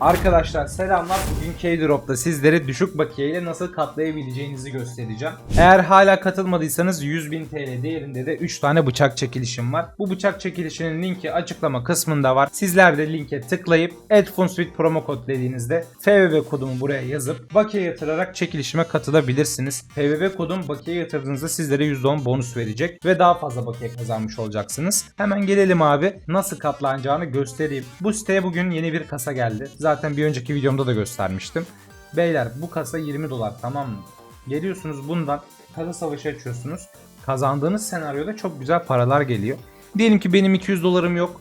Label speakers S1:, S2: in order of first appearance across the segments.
S1: Arkadaşlar selamlar. Bugün K-Drop'ta sizlere düşük bakiye ile nasıl katlayabileceğinizi göstereceğim. Eğer hala katılmadıysanız 100.000 TL değerinde de 3 tane bıçak çekilişim var. Bu bıçak çekilişinin linki açıklama kısmında var. Sizler de linke tıklayıp Edfunsuite promo kod dediğinizde FVV kodumu buraya yazıp bakiye yatırarak çekilişime katılabilirsiniz. FVV kodum bakiye yatırdığınızda sizlere %10 bonus verecek ve daha fazla bakiye kazanmış olacaksınız. Hemen gelelim abi nasıl katlanacağını göstereyim. Bu siteye bugün yeni bir kasa geldi. Zaten bir önceki videomda da göstermiştim. Beyler bu kasa 20 dolar tamam mı? Geliyorsunuz bundan kasa savaşı açıyorsunuz. Kazandığınız senaryoda çok güzel paralar geliyor. Diyelim ki benim 200 dolarım yok.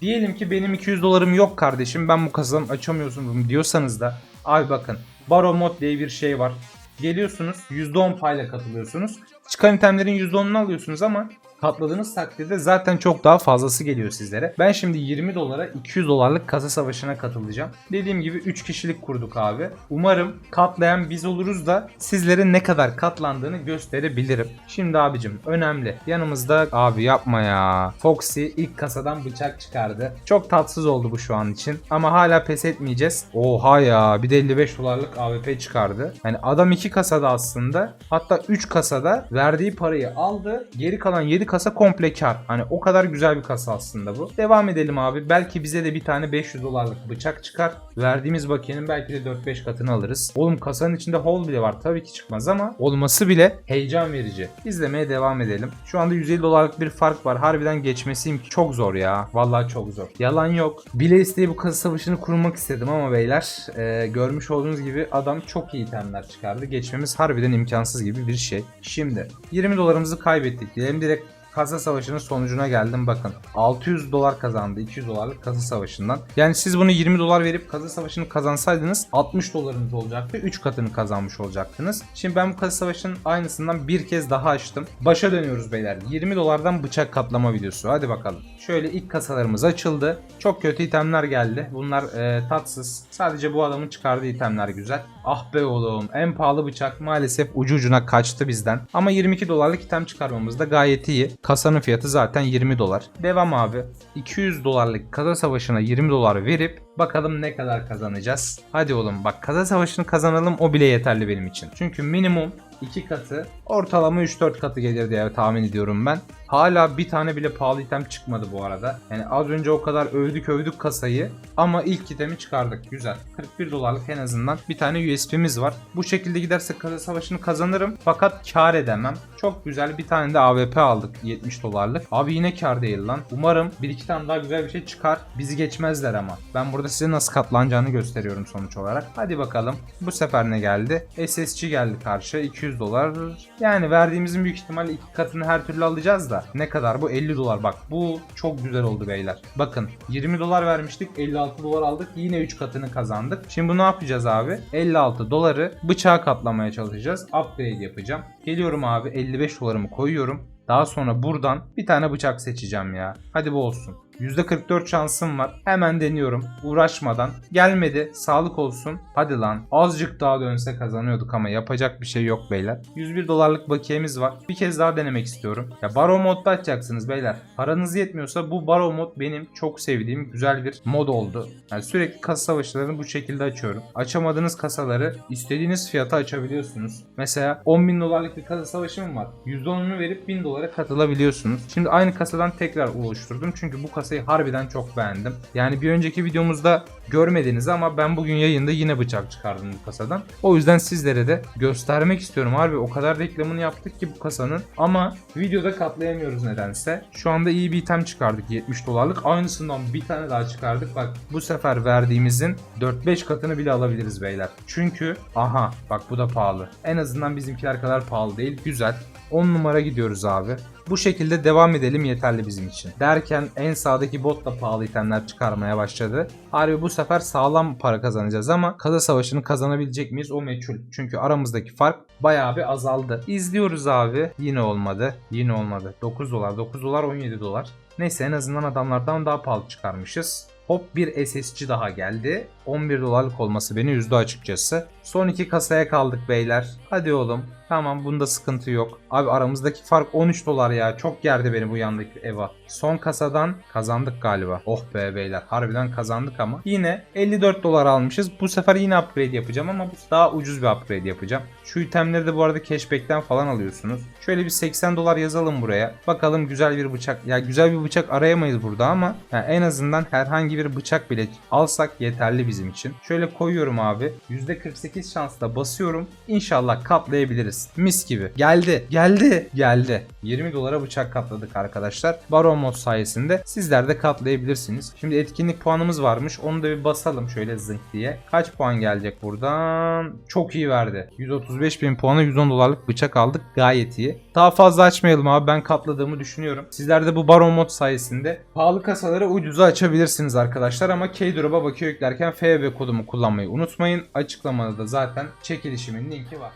S1: Diyelim ki benim 200 dolarım yok kardeşim ben bu kasadan açamıyorsun diyorsanız da abi bakın Baro Mod diye bir şey var. Geliyorsunuz %10 payla katılıyorsunuz. Çıkan itemlerin %10'unu alıyorsunuz ama katladığınız takdirde zaten çok daha fazlası geliyor sizlere. Ben şimdi 20 dolara 200 dolarlık kasa savaşına katılacağım. Dediğim gibi 3 kişilik kurduk abi. Umarım katlayan biz oluruz da sizlere ne kadar katlandığını gösterebilirim. Şimdi abicim önemli. Yanımızda abi yapma ya. Foxy ilk kasadan bıçak çıkardı. Çok tatsız oldu bu şu an için. Ama hala pes etmeyeceğiz. Oha ya bir de 55 dolarlık AWP çıkardı. Yani adam 2 kasada aslında. Hatta 3 kasada verdiği parayı aldı. Geri kalan 7 kasa komple kar. Hani o kadar güzel bir kasa aslında bu. Devam edelim abi. Belki bize de bir tane 500 dolarlık bıçak çıkar. Verdiğimiz bakiyenin belki de 4-5 katını alırız. Oğlum kasanın içinde hole bile var. Tabii ki çıkmaz ama olması bile heyecan verici. İzlemeye devam edelim. Şu anda 150 dolarlık bir fark var. Harbiden geçmesi imk- çok zor ya. Vallahi çok zor. Yalan yok. Bile isteye bu kasa savaşını kurmak istedim ama beyler e, görmüş olduğunuz gibi adam çok iyi itemler çıkardı. Geçmemiz harbiden imkansız gibi bir şey. Şimdi 20 dolarımızı kaybettik diyelim. Direkt kasa savaşının sonucuna geldim bakın. 600 dolar kazandı 200 dolarlık kasa savaşından. Yani siz bunu 20 dolar verip kasa savaşını kazansaydınız 60 dolarınız olacaktı. 3 katını kazanmış olacaktınız. Şimdi ben bu kasa savaşının aynısından bir kez daha açtım. Başa dönüyoruz beyler. 20 dolardan bıçak katlama videosu. Hadi bakalım. Şöyle ilk kasalarımız açıldı. Çok kötü itemler geldi. Bunlar e, tatsız. Sadece bu adamın çıkardığı itemler güzel. Ah be oğlum en pahalı bıçak maalesef ucu ucuna kaçtı bizden. Ama 22 dolarlık item çıkarmamız da gayet iyi. Kasanın fiyatı zaten 20 dolar. Devam abi. 200 dolarlık kasa savaşına 20 dolar verip bakalım ne kadar kazanacağız. Hadi oğlum bak kasa savaşını kazanalım o bile yeterli benim için. Çünkü minimum 2 katı ortalama 3-4 katı gelir diye tahmin ediyorum ben. Hala bir tane bile pahalı item çıkmadı bu arada. Yani az önce o kadar övdük övdük kasayı ama ilk itemi çıkardık. Güzel. 41 dolarlık en azından bir tane USB'miz var. Bu şekilde giderse kasa savaşını kazanırım fakat kar edemem. Çok güzel bir tane de AWP aldık 70 dolarlık. Abi yine kar değil lan. Umarım bir iki tane daha güzel bir şey çıkar. Bizi geçmezler ama. Ben burada size nasıl katlanacağını gösteriyorum sonuç olarak. Hadi bakalım. Bu sefer ne geldi? SSG geldi karşı 200 dolar. Yani verdiğimizin büyük ihtimalle iki katını her türlü alacağız da. Ne kadar bu? 50 dolar. Bak bu çok güzel oldu beyler. Bakın 20 dolar vermiştik 56 dolar aldık. Yine 3 katını kazandık. Şimdi bu ne yapacağız abi? 56 doları bıçağa katlamaya çalışacağız. Upgrade yapacağım. Geliyorum abi 55 dolarımı koyuyorum. Daha sonra buradan bir tane bıçak seçeceğim ya. Hadi bu olsun. %44 şansım var. Hemen deniyorum. Uğraşmadan. Gelmedi. Sağlık olsun. Hadi lan. Azıcık daha dönse kazanıyorduk ama yapacak bir şey yok beyler. 101 dolarlık bakiyemiz var. Bir kez daha denemek istiyorum. Ya baro modda açacaksınız beyler. Paranız yetmiyorsa bu baro mod benim çok sevdiğim güzel bir mod oldu. Yani sürekli kasa savaşlarını bu şekilde açıyorum. Açamadığınız kasaları istediğiniz fiyata açabiliyorsunuz. Mesela 10 bin dolarlık bir kasa savaşım var. %10'unu verip 1000 dolara katılabiliyorsunuz. Şimdi aynı kasadan tekrar oluşturdum. Çünkü bu kasayı harbiden çok beğendim. Yani bir önceki videomuzda görmediniz ama ben bugün yayında yine bıçak çıkardım bu kasadan. O yüzden sizlere de göstermek istiyorum harbi o kadar reklamını yaptık ki bu kasanın ama videoda katlayamıyoruz nedense. Şu anda iyi bir item çıkardık 70 dolarlık. Aynısından bir tane daha çıkardık. Bak bu sefer verdiğimizin 4-5 katını bile alabiliriz beyler. Çünkü aha bak bu da pahalı. En azından bizimkiler kadar pahalı değil. Güzel. 10 numara gidiyoruz abi. Bu şekilde devam edelim yeterli bizim için. Derken en sağdaki bot da pahalı itemler çıkarmaya başladı. Harbi bu sefer sağlam para kazanacağız ama kasa savaşını kazanabilecek miyiz o meçhul. Çünkü aramızdaki fark bayağı bir azaldı. İzliyoruz abi. Yine olmadı. Yine olmadı. 9 dolar, 9 dolar, 17 dolar. Neyse en azından adamlardan daha pahalı çıkarmışız. Hop bir SSC daha geldi. 11 dolarlık olması beni üzdü açıkçası. Son iki kasaya kaldık beyler. Hadi oğlum. Tamam bunda sıkıntı yok. Abi aramızdaki fark 13 dolar ya. Çok gerdi beni bu yandaki Eva. Son kasadan kazandık galiba. Oh be beyler harbiden kazandık ama. Yine 54 dolar almışız. Bu sefer yine upgrade yapacağım ama bu daha ucuz bir upgrade yapacağım. Şu itemleri de bu arada cashback'ten falan alıyorsunuz. Şöyle bir 80 dolar yazalım buraya. Bakalım güzel bir bıçak. Ya güzel bir bıçak arayamayız burada ama yani en azından herhangi bir bıçak bile alsak yeterli bizim için. Şöyle koyuyorum abi. %48 şansla basıyorum. İnşallah katlayabiliriz. Mis gibi. Geldi. Geldi. Geldi. 20 dolara bıçak katladık arkadaşlar. Baron mod sayesinde sizler de katlayabilirsiniz. Şimdi etkinlik puanımız varmış. Onu da bir basalım şöyle zınk diye. Kaç puan gelecek buradan? Çok iyi verdi. 135 bin puana 110 dolarlık bıçak aldık. Gayet iyi. Daha fazla açmayalım abi. Ben katladığımı düşünüyorum. Sizler de bu Baron mod sayesinde pahalı kasaları ucuza açabilirsiniz arkadaşlar. Ama Keydrop'a bakıyor yüklerken FB kodumu kullanmayı unutmayın. Açıklamada da zaten çekilişimin linki var.